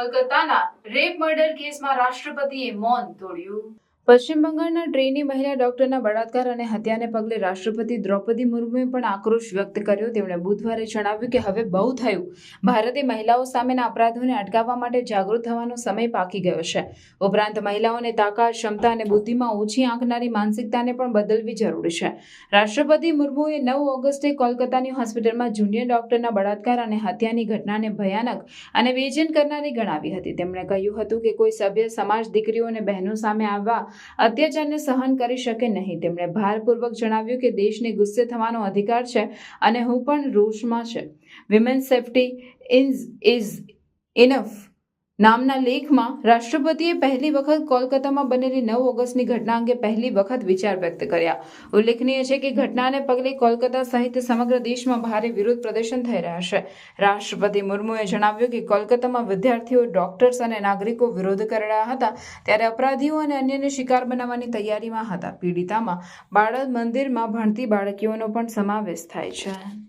કોલકાતાના rape murder કેસમાં રાષ્ટ્રપતિએ મૌન તોડ્યું. પશ્ચિમ બંગાળના ટ્રેની મહિલા ડોક્ટરના બળાત્કાર અને હત્યાને પગલે રાષ્ટ્રપતિ દ્રૌપદી મુર્મુએ પણ આક્રોશ વ્યક્ત કર્યો. તેમણે બુધવારે જણાવ્યું કે હવે બહુ થયું. ભારતે મહિલાઓ સામેના અપરાધોને અટકાવવા માટે જાગૃત થવાનો સમય પાકી ગયો છે. ઉપરાંત મહિલાઓને તાકાત, ક્ષમતા અને બુદ્ધિમાં ઓછી આંકનારી માનસિકતાને પણ બદલવી જરૂરી છે. રાષ્ટ્રપતિ મુર્મુએ નવ ઓગસ્ટે કોલકાતાની હોસ્પિટલમાં જુનિયર ડોક્ટરના બળાત્કાર અને હત્યાની ઘટનાને ભયાનક અને વેચેન કરનારી ગણાવી હતી. તેમણે કહ્યું હતું કે કોઈ સભ્ય સમાજ, દીકરીઓ અને બહેનો સામે આવવા અત્યાચારને સહન કરી શકે નહીં. તેમણે ભારપૂર્વક જણાવ્યું કે દેશને ગુસ્સે થવાનો અધિકાર છે અને હું પણ રોષમાં છે. Women safety enough is enough નામના લેખમાં રાષ્ટ્રપતિએ પહેલી વખત કોલકાતામાં બનેલી નવ ઓગસ્ટની ઘટના અંગે પહેલી વખત વિચાર વ્યક્ત કર્યા. ઉલ્લેખનીય છે કે ઘટનાને પગલે કોલકાતા સહિત સમગ્ર દેશમાં ભારે વિરોધ પ્રદર્શન થઈ રહ્યા છે. રાષ્ટ્રપતિ મુર્મુએ જણાવ્યું કે કોલકાતામાં વિદ્યાર્થીઓ, ડોક્ટર્સ અને નાગરિકો વિરોધ કરી રહ્યા હતા ત્યારે અપરાધીઓ અને અન્યને શિકાર બનાવવાની તૈયારીમાં હતા. પીડિતામાં બાળ મંદિરમાં ભણતી બાળકીઓનો પણ સમાવેશ થાય છે.